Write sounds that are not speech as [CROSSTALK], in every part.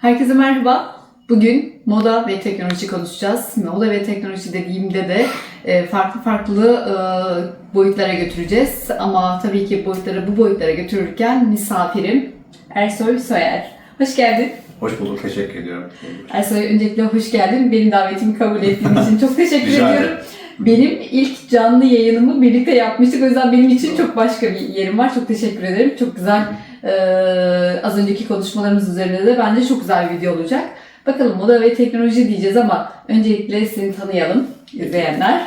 Herkese merhaba. Bugün moda ve teknoloji konuşacağız. Moda ve teknoloji dediğimde de e, farklı farklı e, boyutlara götüreceğiz. Ama tabii ki boyutları bu boyutlara götürürken misafirim Ersoy Soyer. Hoş geldin. Hoş bulduk, teşekkür ediyorum. Ersoy öncelikle hoş geldin. Benim davetimi kabul ettiğin için çok teşekkür Rica ederim. ediyorum. Benim ilk canlı yayınımı birlikte yapmıştık. O yüzden benim için çok başka bir yerim var. Çok teşekkür ederim. Çok güzel e, az önceki konuşmalarımız üzerinde de bence çok güzel bir video olacak. Bakalım moda ve teknoloji diyeceğiz ama öncelikle seni tanıyalım izleyenler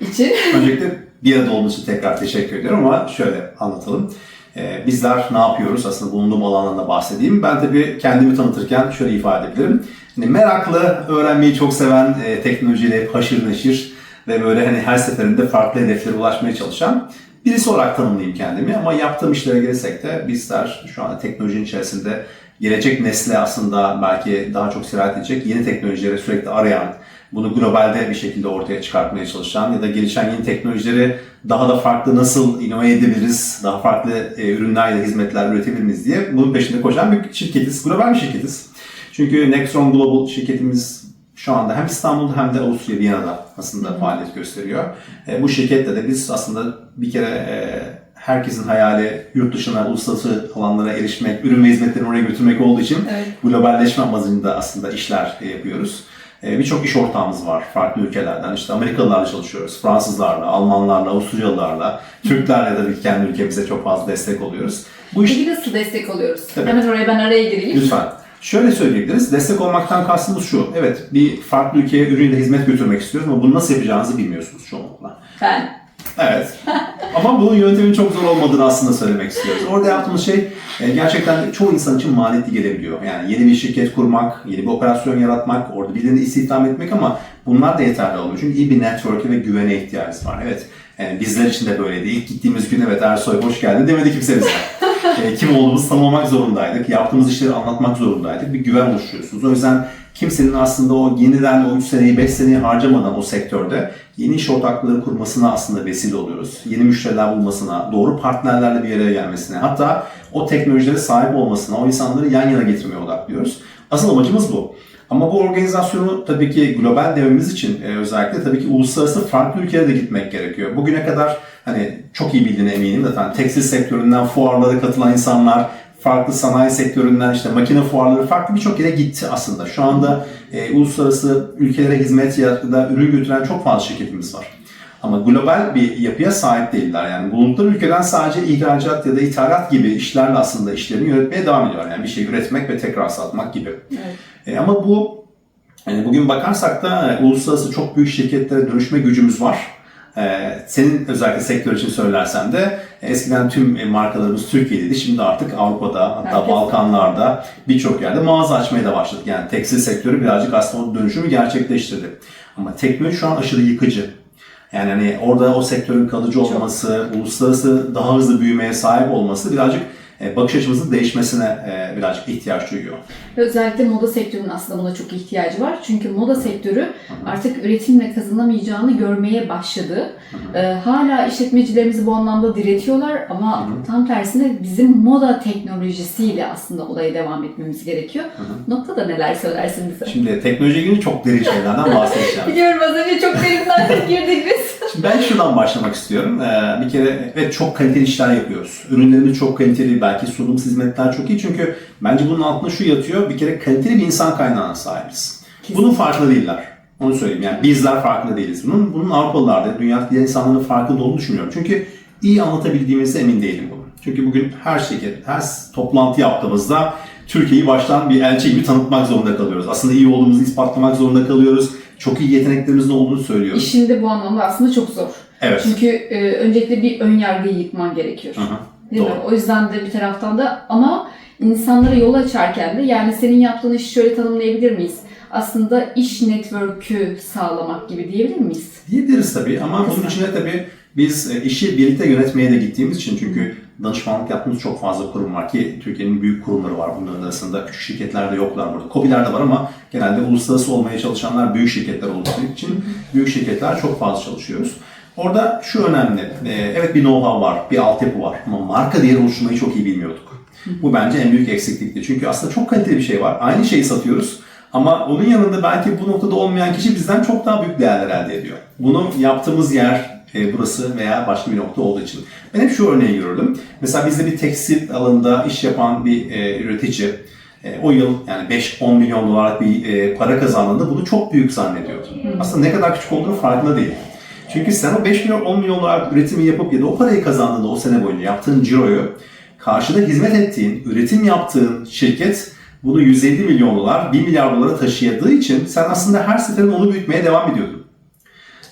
için. [LAUGHS] Öncelikle bir arada olduğunuz tekrar teşekkür ediyorum ama şöyle anlatalım. Ee, bizler ne yapıyoruz? Aslında bulunduğum alandan da bahsedeyim. Ben tabii kendimi tanıtırken şöyle ifade edebilirim. Hani meraklı, öğrenmeyi çok seven, e, teknolojiyle haşır neşir ve böyle hani her seferinde farklı hedeflere ulaşmaya çalışan birisi olarak tanımlayayım kendimi. Ama yaptığım işlere gelirsek de bizler şu anda teknolojinin içerisinde gelecek nesle aslında belki daha çok sirayet edecek yeni teknolojileri sürekli arayan, bunu globalde bir şekilde ortaya çıkartmaya çalışan ya da gelişen yeni teknolojileri daha da farklı nasıl inove edebiliriz, daha farklı e, ürünler ya hizmetler üretebiliriz diye bunun peşinde koşan bir şirketiz, global bir şirketiz. Çünkü Nextron Global şirketimiz şu anda hem İstanbul'da hem de Avusturya Viyana'da aslında faaliyet gösteriyor. E, bu şirkette de biz aslında bir kere e, herkesin hayali yurt dışına, uluslararası alanlara erişmek, ürün ve hizmetlerini oraya götürmek olduğu için Evet. globalleşme amacında aslında işler e, yapıyoruz. E, Birçok iş ortağımız var farklı ülkelerden. İşte Amerikalılarla çalışıyoruz, Fransızlarla, Almanlarla, Avusturyalılarla, Türklerle de kendi ülkemize çok fazla destek oluyoruz. Bu iş Peki nasıl destek oluyoruz? Tabii. Hemen oraya ben araya gireyim. Lütfen. Şöyle söyleyebiliriz. Destek olmaktan kastımız şu. Evet bir farklı ülkeye ürün ya da hizmet götürmek istiyoruz ama bunu nasıl yapacağınızı bilmiyorsunuz çoğunlukla. Ben. Evet. [LAUGHS] Ama bunun yönteminin çok zor olmadığını aslında söylemek istiyoruz. Orada yaptığımız şey e, gerçekten çoğu insan için maliyetli gelebiliyor. Yani yeni bir şirket kurmak, yeni bir operasyon yaratmak, orada birilerini istihdam etmek ama bunlar da yeterli olmuyor. Çünkü iyi bir network'e ve güvene ihtiyacımız var. Evet. Yani bizler için de böyleydi. İlk gittiğimiz gün evet Ersoy hoş geldin demedi kimse bize. [LAUGHS] E, kim olduğumuzu tanımlamak zorundaydık. Yaptığımız işleri anlatmak zorundaydık. Bir güven oluşturuyorsunuz. O yüzden kimsenin aslında o yeniden o 3 seneyi 5 seneyi harcamadan o sektörde yeni iş ortaklığı kurmasına aslında vesile oluyoruz. Yeni müşteriler bulmasına, doğru partnerlerle bir araya gelmesine, hatta o teknolojilere sahip olmasına, o insanları yan yana getirmeye odaklıyoruz. Asıl amacımız bu. Ama bu organizasyonu tabii ki global dememiz için e, özellikle tabii ki uluslararası farklı ülkelere de gitmek gerekiyor. Bugüne kadar hani çok iyi bildiğine eminim zaten tekstil sektöründen fuarlara katılan insanlar, farklı sanayi sektöründen işte makine fuarları farklı birçok yere gitti aslında. Şu anda e, uluslararası ülkelere hizmet ya ürün götüren çok fazla şirketimiz var. Ama global bir yapıya sahip değiller. Yani bulundukları ülkeden sadece ihracat ya da ithalat gibi işlerle aslında işlerini yönetmeye devam ediyor. Yani bir şey üretmek ve tekrar satmak gibi. Evet. E, ama bu yani bugün bakarsak da e, uluslararası çok büyük şirketlere dönüşme gücümüz var. E, senin özellikle sektör için söylersem de eskiden tüm e, markalarımız Türkiye'deydi. Şimdi artık Avrupa'da hatta Herkes- Balkanlarda birçok yerde mağaza açmaya da başladık. Yani tekstil sektörü birazcık aslında o dönüşümü gerçekleştirdi. Ama teknoloji şu an aşırı yıkıcı. Yani hani orada o sektörün kalıcı olması, uluslararası daha hızlı büyümeye sahip olması birazcık bakış açımızın değişmesine e, birazcık ihtiyaç duyuyor. Özellikle moda sektörünün aslında buna çok ihtiyacı var. Çünkü moda sektörü artık üretimle kazanamayacağını görmeye başladı. Ee, hala işletmecilerimizi bu anlamda diretiyorlar ama tam tersine bizim moda teknolojisiyle aslında olaya devam etmemiz gerekiyor. Noktada neler söylersin bize? Şimdi teknolojiye girince çok derin şeylerden bahsedeceğim. [LAUGHS] Biliyorum az önce çok derinlerden girdik biz. Şimdi ben şuradan başlamak istiyorum. Ee, bir kere evet çok kaliteli işler yapıyoruz. Ürünlerimiz çok kaliteli, belki sunumsuz hizmetler çok iyi. Çünkü bence bunun altında şu yatıyor. Bir kere kaliteli bir insan kaynağına sahibiz. Bunun farkında değiller. Onu söyleyeyim. Yani bizler farkında değiliz. Bunun, bunun Avrupalılar da, dünya diğer insanların farkında olduğunu düşünmüyorum. Çünkü iyi anlatabildiğimizde emin değilim bunu. Çünkü bugün her şirket, her toplantı yaptığımızda Türkiye'yi baştan bir elçi gibi tanıtmak zorunda kalıyoruz. Aslında iyi olduğumuzu ispatlamak zorunda kalıyoruz. Çok iyi yeteneklerimizin olduğunu söylüyoruz. İşin de bu anlamda aslında çok zor. Evet. Çünkü e, öncelikle bir ön yargıyı yıkman gerekiyor. Hı hı. Değil mi? Doğru. O yüzden de bir taraftan da ama insanlara yol açarken de yani senin yaptığın işi şöyle tanımlayabilir miyiz? Aslında iş network'ü sağlamak gibi diyebilir miyiz? Diyebiliriz tabii ama bunun içine tabii biz e, işi birlikte yönetmeye de gittiğimiz için çünkü danışmanlık yaptığımız çok fazla kurum var ki Türkiye'nin büyük kurumları var bunların arasında. Küçük şirketler de yoklar burada. COBİ'ler de var ama genelde uluslararası olmaya çalışanlar büyük şirketler olduğu için büyük şirketler çok fazla çalışıyoruz. Orada şu önemli. Ee, evet bir know-how var, bir altyapı var ama marka değeri oluşturmayı çok iyi bilmiyorduk. Bu bence en büyük eksiklikti. Çünkü aslında çok kaliteli bir şey var. Aynı şeyi satıyoruz. Ama onun yanında belki bu noktada olmayan kişi bizden çok daha büyük değerler elde ediyor. Bunu yaptığımız yer e, burası veya başka bir nokta olduğu için. Ben hep şu örneği görürdüm. Mesela bizde bir tekstil alanında iş yapan bir e, üretici e, o yıl yani 5-10 milyon dolarlık bir e, para kazandığında bunu çok büyük zannediyordu. Aslında ne kadar küçük olduğunu farkında değil. Çünkü sen o 5 milyon 10 milyon dolar üretimi yapıp ya da o parayı kazandığında o sene boyunca yaptığın ciroyu karşıda hizmet ettiğin, üretim yaptığın şirket bunu 150 milyon dolar, 1 milyar dolara taşıyadığı için sen aslında her seferinde onu büyütmeye devam ediyordun.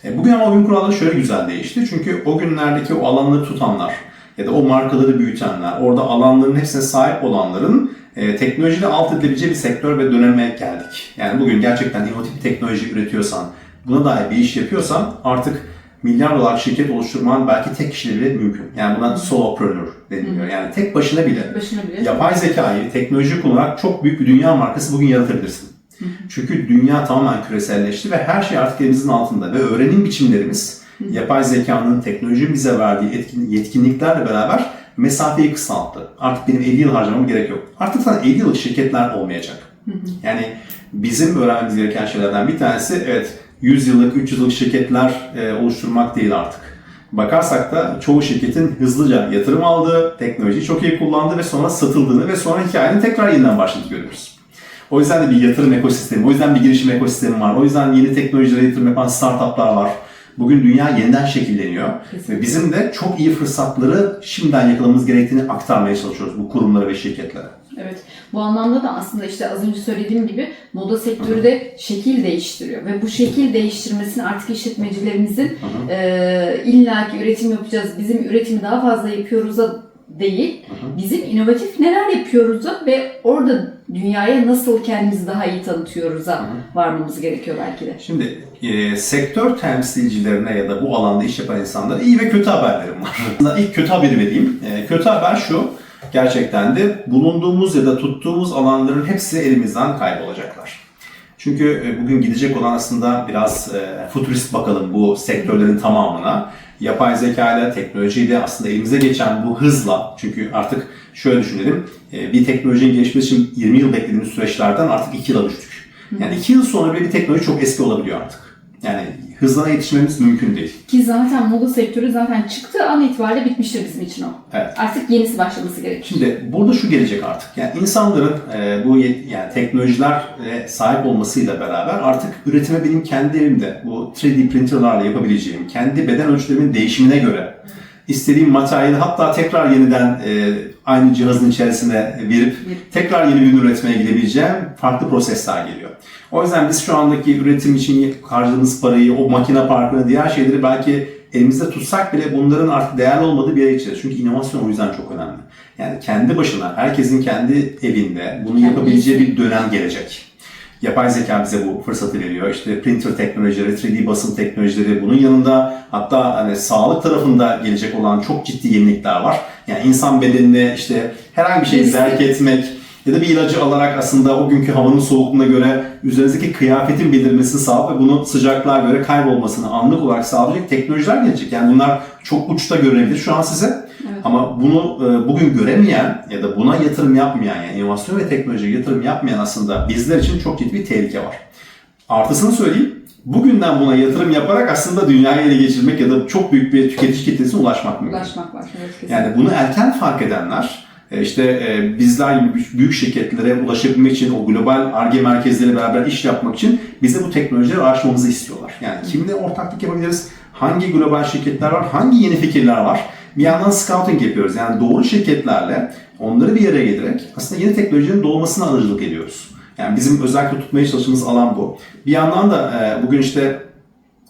E, bugün ama oyun kuralları şöyle güzel değişti. Çünkü o günlerdeki o alanları tutanlar ya da o markaları büyütenler, orada alanların hepsine sahip olanların e, teknolojiyle alt edilebileceği bir sektör ve döneme geldik. Yani bugün gerçekten inovatif bir teknoloji üretiyorsan, buna dair bir iş yapıyorsan artık milyar dolar şirket oluşturman belki tek kişiyle bile mümkün. Yani buna solopreneur deniliyor. Yani tek başına bile Başına bile. yapay zekayı, teknoloji kullanarak çok büyük bir dünya markası bugün yaratabilirsin. Çünkü dünya tamamen küreselleşti ve her şey artık elimizin altında ve öğrenim biçimlerimiz yapay zekanın, teknolojinin bize verdiği etkin, yetkinliklerle beraber mesafeyi kısalttı. Artık benim 50 yıl harcamam gerek yok. Artık sana 50 yıllık şirketler olmayacak. Yani bizim öğrenmemiz gereken şeylerden bir tanesi evet 100 yıllık, 300 yıllık şirketler e, oluşturmak değil artık. Bakarsak da çoğu şirketin hızlıca yatırım aldığı, teknolojiyi çok iyi kullandığı ve sonra satıldığını ve sonra hikayenin tekrar yeniden başladığını görüyoruz. O yüzden de bir yatırım ekosistemi, o yüzden bir girişim ekosistemi var. O yüzden yeni teknolojilere yatırım yapan startuplar var. Bugün dünya yeniden şekilleniyor. Kesinlikle. Ve bizim de çok iyi fırsatları şimdiden yakalamamız gerektiğini aktarmaya çalışıyoruz bu kurumlara ve şirketlere. Evet. Bu anlamda da aslında işte az önce söylediğim gibi moda sektörü de şekil değiştiriyor ve bu şekil değiştirmesini artık işletmecilerimizin e, illaki üretim yapacağız, bizim üretimi daha fazla yapıyoruz'a değil, bizim inovatif neler yapıyoruz'a ve orada dünyaya nasıl kendimizi daha iyi tanıtıyoruz'a varmamız gerekiyor belki de. Şimdi e, sektör temsilcilerine ya da bu alanda iş yapan insanlara iyi ve kötü haberlerim var. [LAUGHS] İlk kötü haberi vereyim. E, kötü haber şu, gerçekten de bulunduğumuz ya da tuttuğumuz alanların hepsi elimizden kaybolacaklar. Çünkü e, bugün gidecek olan aslında biraz e, futurist bakalım bu sektörlerin tamamına. Yapay zeka ile teknolojiyle aslında elimize geçen bu hızla, çünkü artık şöyle düşünelim, e, bir teknolojinin gelişmesi için 20 yıl beklediğimiz süreçlerden artık 2 yıla düştük. Yani 2 yıl sonra bile bir teknoloji çok eski olabiliyor artık. Yani hızına yetişmemiz mümkün değil. Ki zaten moda sektörü zaten çıktığı an itibariyle bitmiştir bizim için o. Evet. Artık yenisi başlaması gerekiyor. Şimdi burada şu gelecek artık. Yani insanların e, bu yani teknolojilere sahip olmasıyla beraber artık üretime benim kendi evimde bu 3D printerlarla yapabileceğim, kendi beden ölçülerimin değişimine göre istediğim materyali hatta tekrar yeniden e, aynı cihazın içerisine verip tekrar yeni bir ürün üretmeye gidebileceğim farklı prosesler geliyor. O yüzden biz şu andaki üretim için harcadığımız parayı, o makine parkını, diğer şeyleri belki elimizde tutsak bile bunların artık değerli olmadığı bir yere geçeceğiz. Çünkü inovasyon o yüzden çok önemli. Yani kendi başına, herkesin kendi evinde bunu yapabileceği bir dönem gelecek. Yapay zeka bize bu fırsatı veriyor. İşte printer teknolojileri, 3D basım teknolojileri, bunun yanında hatta hani sağlık tarafında gelecek olan çok ciddi yenilikler var. Yani insan bedenine işte herhangi bir şeyi zerk etmek ya da bir ilacı alarak aslında o günkü havanın soğukluğuna göre üzerinizdeki kıyafetin belirmesini sağlayıp ve bunun sıcaklığa göre kaybolmasını anlık olarak sağlayacak teknolojiler gelecek. Yani bunlar çok uçta görünebilir şu an size. Evet. Ama bunu e, bugün göremeyen ya da buna yatırım yapmayan yani inovasyon ve teknolojiye yatırım yapmayan aslında bizler için çok ciddi bir tehlike var. Artısını söyleyeyim. Bugünden buna yatırım yaparak aslında dünyayı ele geçirmek ya da çok büyük bir tüketici kitlesine ulaşmak mümkün. Ulaşmak var. Evet, kesinlikle. Yani bunu erken fark edenler işte e, bizler gibi büyük- şirketlere ulaşabilmek için o global ARGE merkezleriyle beraber iş yapmak için bize bu teknolojileri araştırmamızı istiyorlar. Yani kimle ortaklık yapabiliriz? Hangi global şirketler var? Hangi yeni fikirler var? Bir yandan scouting yapıyoruz. Yani doğru şirketlerle onları bir yere getirerek aslında yeni teknolojinin doğmasına aracılık ediyoruz. Yani bizim özellikle tutmaya çalıştığımız alan bu. Bir yandan da e, bugün işte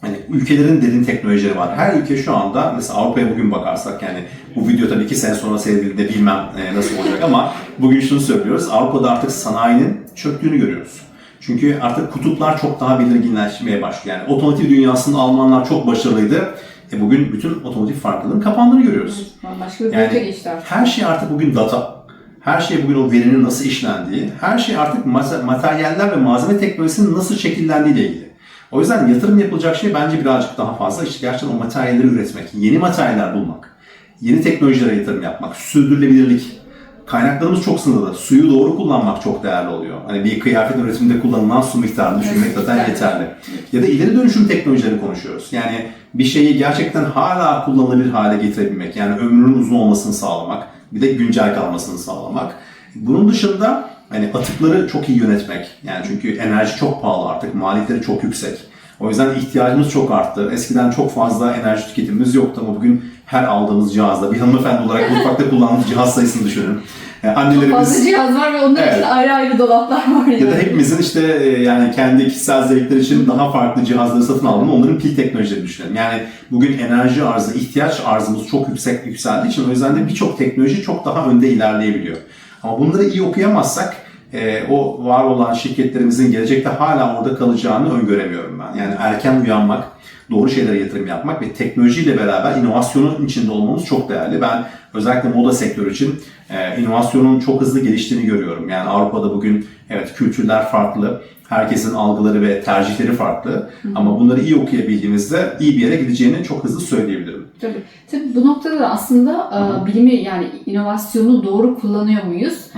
Hani ülkelerin dediğin teknolojileri var. Her ülke şu anda mesela Avrupa'ya bugün bakarsak yani bu video tabii iki sene sonra seyredildiğinde bilmem e, nasıl olacak ama bugün şunu söylüyoruz. Avrupa'da artık sanayinin çöktüğünü görüyoruz. Çünkü artık kutuplar çok daha belirginleşmeye başlıyor. Yani otomotiv dünyasında Almanlar çok başarılıydı. E bugün bütün otomotiv farklarının kapandığını görüyoruz. Başka bir Yani geçti artık. her şey artık bugün data. Her şey bugün o verinin nasıl işlendiği, her şey artık mate- materyaller ve malzeme teknolojisinin nasıl şekillendiği ile ilgili. O yüzden yatırım yapılacak şey bence birazcık daha fazla işte gerçekten o materyalleri üretmek, yeni materyaller bulmak, yeni teknolojilere yatırım yapmak, sürdürülebilirlik. Kaynaklarımız çok sınırlı. Suyu doğru kullanmak çok değerli oluyor. Hani bir kıyafet üretiminde kullanılan su miktarını düşünmek zaten yeterli. Ya da ileri dönüşüm teknolojilerini konuşuyoruz. Yani bir şeyi gerçekten hala kullanılabilir hale getirebilmek. Yani ömrünün uzun olmasını sağlamak. Bir de güncel kalmasını sağlamak. Bunun dışında hani atıkları çok iyi yönetmek. Yani çünkü enerji çok pahalı artık. Maliyetleri çok yüksek. O yüzden ihtiyacımız çok arttı. Eskiden çok fazla enerji tüketimimiz yoktu ama bugün her aldığımız cihazda bir hanımefendi olarak [LAUGHS] mutfakta kullandığımız cihaz sayısını düşünün. Yani Çok annelerimiz fazla cihaz var ve onlar Evet. için ayrı ayrı dolaplar var. Yani. ya da hepimizin işte e, yani kendi kişisel zevkler için daha farklı cihazları satın aldığını onların pil teknolojilerini düşünelim. Yani bugün enerji arzı, ihtiyaç arzımız çok yüksek yükseldiği için o yüzden de birçok teknoloji çok daha önde ilerleyebiliyor. Ama bunları iyi okuyamazsak e, o var olan şirketlerimizin gelecekte hala orada kalacağını öngöremiyorum ben. Yani erken uyanmak, doğru şeylere yatırım yapmak ve teknolojiyle beraber inovasyonun içinde olmamız çok değerli. Ben özellikle moda sektörü için e, inovasyonun çok hızlı geliştiğini görüyorum. Yani Avrupa'da bugün evet kültürler farklı, herkesin algıları ve tercihleri farklı ama bunları iyi okuyabildiğimizde iyi bir yere gideceğini çok hızlı söyleyebilirim. Tabii. Tabii bu noktada da aslında e, bilimi yani inovasyonu doğru kullanıyor muyuz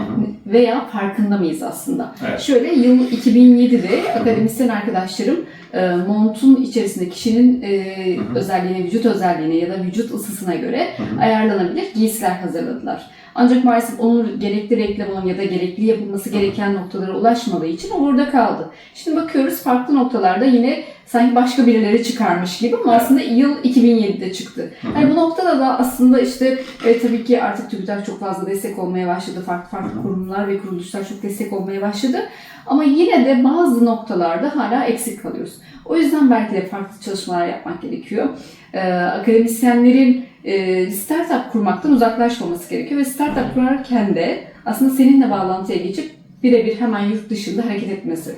veya farkında mıyız aslında? Evet. Şöyle yıl 2007'de akademisyen arkadaşlarım e, montun içerisinde kişinin e, özelliğine, vücut özelliğine ya da vücut ısısına göre ayarlanabilir giysiler hazırladılar. Ancak maalesef onun gerekli reklamının ya da gerekli yapılması gereken noktalara ulaşmadığı için orada kaldı. Şimdi bakıyoruz farklı noktalarda yine sanki başka birileri çıkarmış gibi ama aslında yıl 2007'de çıktı. Yani bu noktada da aslında işte e, tabii ki artık TÜBİTAK çok fazla destek olmaya başladı. Farklı farklı kurumlar ve kuruluşlar çok destek olmaya başladı. Ama yine de bazı noktalarda hala eksik kalıyoruz. O yüzden belki de farklı çalışmalar yapmak gerekiyor. Ee, akademisyenlerin e, startup kurmaktan uzaklaşmaması gerekiyor ve startup kurarken de aslında seninle bağlantıya geçip birebir hemen yurt dışında hareket etmesi.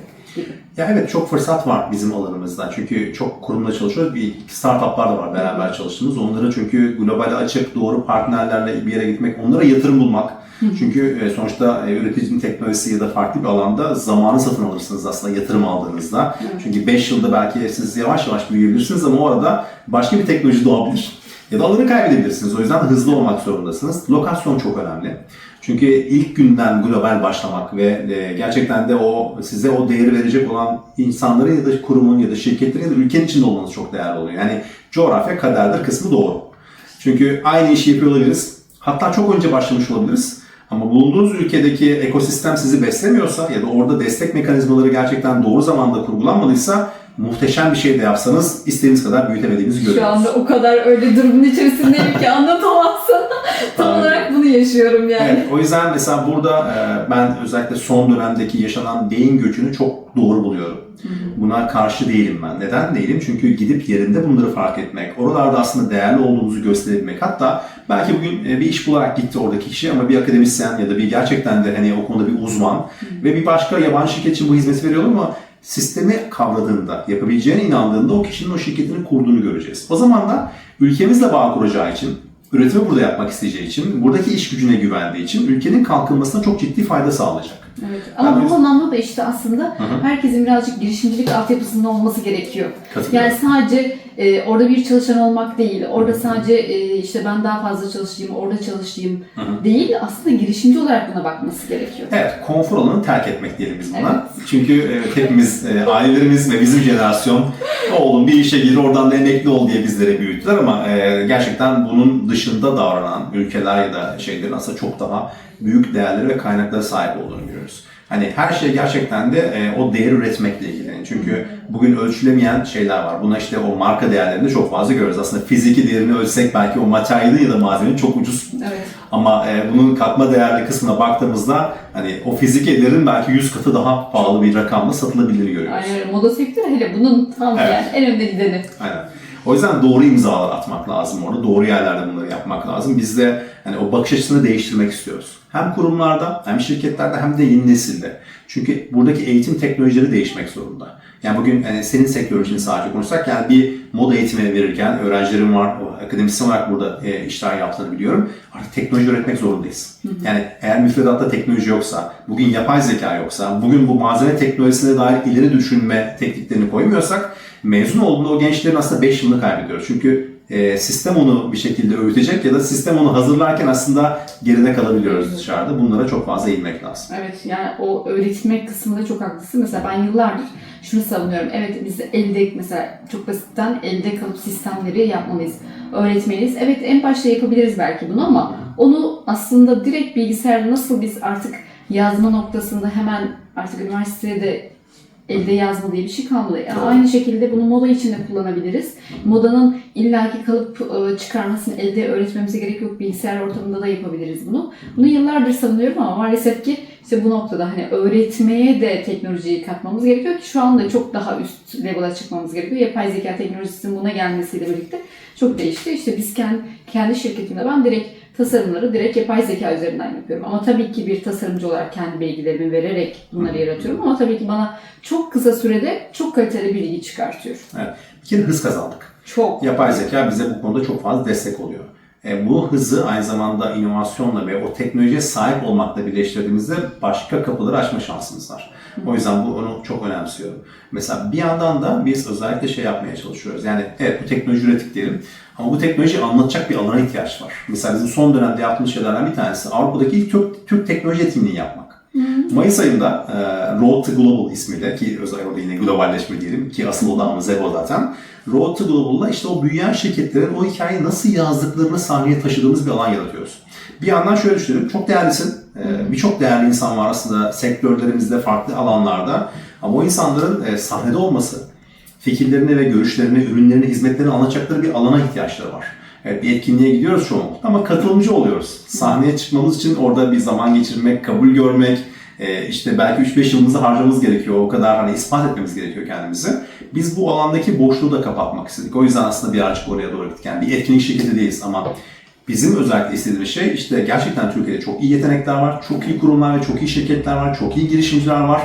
Ya evet çok fırsat var bizim alanımızda. Çünkü çok kurumla çalışıyoruz. Bir startuplar da var beraber çalıştığımız. Onları çünkü globale açık, doğru partnerlerle bir yere gitmek, onlara yatırım bulmak. Çünkü e, sonuçta e, üreticinin teknolojisi ya da farklı bir alanda zamanı satın alırsınız aslında yatırım aldığınızda. Çünkü 5 yılda belki siz yavaş yavaş büyüyebilirsiniz ama o arada başka bir teknoloji doğabilir. Ya da alanı kaybedebilirsiniz. O yüzden hızlı olmak zorundasınız. Lokasyon çok önemli. Çünkü ilk günden global başlamak ve e, gerçekten de o size o değeri verecek olan insanların ya da kurumun ya da şirketlerin ya da ülkenin içinde olmanız çok değerli oluyor. Yani coğrafya kaderdir kısmı doğru. Çünkü aynı işi yapıyor olabiliriz. Hatta çok önce başlamış olabiliriz. Ama bulunduğunuz ülkedeki ekosistem sizi beslemiyorsa ya da orada destek mekanizmaları gerçekten doğru zamanda kurgulanmadıysa muhteşem bir şey de yapsanız istediğiniz kadar büyütemediğinizi görüyoruz. Şu anda o kadar öyle durumun içerisindeyim ki anlatamazsın. [LAUGHS] Tam olarak yaşıyorum yani. Evet, o yüzden mesela burada e, ben özellikle son dönemdeki yaşanan beyin göçünü çok doğru buluyorum. Buna karşı değilim ben. Neden değilim? Çünkü gidip yerinde bunları fark etmek, oralarda aslında değerli olduğumuzu gösterebilmek. Hatta belki bugün e, bir iş bularak gitti oradaki kişi ama bir akademisyen ya da bir gerçekten de hani o konuda bir uzman ve bir başka yabancı şirket için bu hizmeti veriyor ama sistemi kavradığında, yapabileceğine inandığında o kişinin o şirketini kurduğunu göreceğiz. O zaman da ülkemizle bağ kuracağı için, üretimi burada yapmak isteyeceği için, buradaki iş gücüne güvendiği için ülkenin kalkınmasına çok ciddi fayda sağlayacak. Evet. Ama Ben bu anlamda da işte aslında Hı hı. herkesin birazcık girişimcilik altyapısında olması gerekiyor. Yani sadece e, orada bir çalışan olmak değil, orada sadece e, işte ben daha fazla çalışayım, orada çalışayım Hı hı. değil, aslında girişimci olarak buna bakması gerekiyor. Evet, konfor alanını terk etmek diyelim biz buna. Çünkü evet, hepimiz, e, ailelerimiz ve bizim jenerasyon oğlum bir işe gir oradan da emekli ol diye bizlere büyüttüler ama e, gerçekten bunun dışında davranan ülkeler ya da şeylerin aslında çok daha büyük değerleri ve kaynaklara sahip olduğunu görüyoruz. Hani her şey gerçekten de e, o değer üretmekle ilgili. Çünkü bugün ölçülemeyen şeyler var. Buna işte o marka değerlerini çok fazla görüyoruz. Aslında fiziki değerini ölçsek belki o materyalin ya da malzemenin çok ucuz Evet. ama e, bunun katma değerli kısmına baktığımızda hani o fizik ellerin belki 100 katı daha pahalı bir rakamla satılabilir görüyoruz. Aynen. Moda sektörü hele bunun tam Evet. yani en önde gideni. Aynen. O yüzden doğru imzalar atmak lazım orada. Doğru yerlerde bunları yapmak lazım. Biz de hani o bakış açısını değiştirmek istiyoruz. Hem kurumlarda hem şirketlerde hem de yeni nesilde. Çünkü buradaki eğitim teknolojileri değişmek zorunda. Yani bugün hani senin sektör için sadece konuşsak yani bir moda eğitimi verirken öğrencilerim var, akademisyen olarak burada e, işler yaptığını biliyorum. Artık teknoloji öğretmek zorundayız. Yani eğer müfredatta teknoloji yoksa, bugün yapay zeka yoksa, bugün bu malzeme teknolojisine dair ileri düşünme tekniklerini koymuyorsak mezun olduğunda o gençlerin aslında 5 yılını kaybediyoruz. Çünkü e, sistem onu bir şekilde öğütecek ya da sistem onu hazırlarken aslında geride kalabiliyoruz dışarıda. Bunlara çok fazla eğilmek lazım. Evet yani o öğretmek kısmında çok haklısın. Mesela ben yıllardır şunu savunuyorum. Evet biz elde mesela çok basitten elde kalıp sistemleri yapmalıyız. Öğretmeliyiz. Evet en başta yapabiliriz belki bunu ama onu aslında direkt bilgisayarda nasıl biz artık yazma noktasında hemen artık üniversitede elde yazma diye bir şey kalmadı. Yani Doğru. aynı şekilde bunu moda için de kullanabiliriz. Modanın illaki kalıp e, çıkarmasını elde öğretmemize gerek yok. Bilgisayar ortamında da yapabiliriz bunu. Bunu yıllardır savunuyorum ama maalesef ki işte bu noktada hani öğretmeye de teknolojiyi katmamız gerekiyor ki şu anda çok daha üst level'a çıkmamız gerekiyor. Yapay zeka teknolojisinin buna gelmesiyle birlikte çok değişti. İşte biz kendi, kendi şirketimde ben direkt tasarımları direkt yapay zeka üzerinden yapıyorum. Ama tabii ki bir tasarımcı olarak kendi bilgilerimi vererek bunları yaratıyorum. Ama tabii ki bana çok kısa sürede çok kaliteli bilgi çıkartıyor. Evet. Bir kere hız kazandık. Çok. Yapay zeka bize bu konuda çok fazla destek oluyor. E, bu hızı aynı zamanda inovasyonla ve o teknolojiye sahip olmakla birleştirdiğimizde başka kapıları açma şansımız var. O yüzden bu onu çok önemsiyorum. Mesela bir yandan da biz özellikle şey yapmaya çalışıyoruz. Yani evet bu teknoloji ürettik diyelim ama bu teknolojiyi anlatacak bir alana ihtiyaç var. Mesela bizim son dönemde yaptığımız şeylerden bir tanesi Avrupa'daki ilk Türk, Türk teknoloji etkinliği yapmak. Mayıs ayında e, Road to Global ismiyle ki özellikle orada yine globalleşme diyelim ki asıl odamız hep o zaten. Road to Global'da işte o büyüyen şirketlerin o hikayeyi nasıl yazdıklarını sahneye taşıdığımız bir alan yaratıyoruz. Bir yandan şöyle düşünelim, çok değerlisin. E, Birçok değerli insan var aslında sektörlerimizde, farklı alanlarda. Ama o insanların e, sahnede olması, fikirlerini ve görüşlerini, ürünlerini, hizmetlerini anlatacakları bir alana ihtiyaçları var. Evet, bir etkinliğe gidiyoruz çoğunlukla ama katılımcı oluyoruz. Sahneye çıkmamız için orada bir zaman geçirmek, kabul görmek, e, işte belki 3-5 yılımızı harcamamız gerekiyor. O kadar hani ispat etmemiz gerekiyor kendimizi. Biz bu alandaki boşluğu da kapatmak istedik. O yüzden aslında birazcık oraya doğru gittik. Yani bir etkinlik şirketi değiliz ama bizim özellikle istediğimiz şey işte gerçekten Türkiye'de çok iyi yetenekler var, çok iyi kurumlar ve çok iyi şirketler var, çok iyi girişimciler var.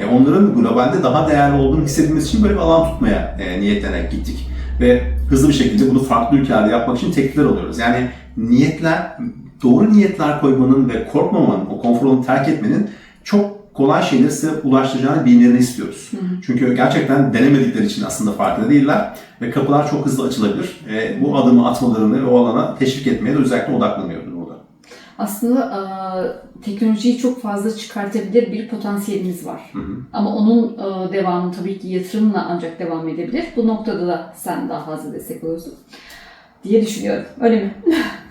E, onların globalde daha değerli olduğunu hissedilmesi için böyle bir alan tutmaya e, niyetlenerek gittik. Ve hızlı bir şekilde bunu farklı ülkelerde yapmak için teklifler alıyoruz. Yani niyetler, doğru niyetler koymanın ve korkmamanın, o konfor alanını terk etmenin çok kolay şeyleri size ulaştıracağını bilmelerini istiyoruz. Çünkü gerçekten denemedikleri için aslında farkında değiller ve kapılar çok hızlı açılabilir. E, bu adımı atmalarını o alana teşvik etmeye de özellikle odaklanıyoruz burada. Aslında e, teknolojiyi çok fazla çıkartabilir bir potansiyelimiz var. Ama onun e, devamı tabii ki yatırımla ancak devam edebilir. Bu noktada da sen daha fazla destek oluyorsun diye düşünüyorum. Öyle mi?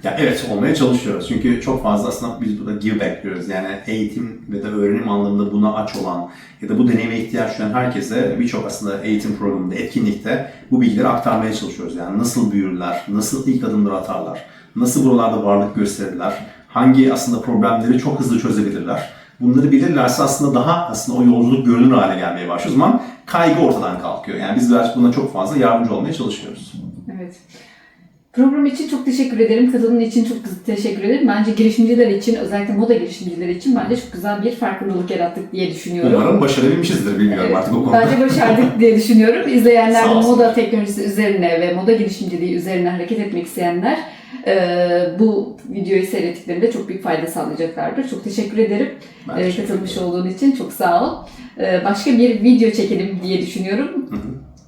Ya evet olmaya çalışıyoruz. Çünkü çok fazla aslında biz burada give back diyoruz. Yani eğitim ve de öğrenim anlamında buna aç olan ya da bu deneyime ihtiyaç duyan herkese birçok aslında eğitim programında, etkinlikte bu bilgileri aktarmaya çalışıyoruz. Yani nasıl büyürler, nasıl ilk adımları atarlar, nasıl buralarda varlık gösterirler, hangi aslında problemleri çok hızlı çözebilirler. Bunları bilirlerse aslında daha aslında o yolculuk görünür hale gelmeye başlıyor. O zaman kaygı ortadan kalkıyor. Yani biz birazcık buna çok fazla yardımcı olmaya çalışıyoruz. Evet. Program için çok teşekkür ederim. Katılımın için çok teşekkür ederim. Bence girişimciler için, özellikle moda girişimcileri için bence çok güzel bir farkındalık yarattık diye düşünüyorum. Umarım başarabilmişizdir bilmiyorum artık o konuda. Bence başardık [LAUGHS] diye düşünüyorum. İzleyenler de moda teknolojisi üzerine ve moda girişimciliği üzerine hareket etmek isteyenler e, bu videoyu seyrettiklerinde çok büyük fayda sağlayacaklardır. Çok teşekkür ederim e, katılmış ederim. olduğun için. Çok sağ ol. E, başka bir video çekelim diye düşünüyorum. Hı hı.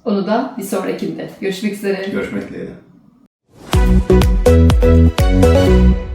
Onu da bir sonrakinde. Görüşmek üzere. Görüşmek dileğiyle. thank you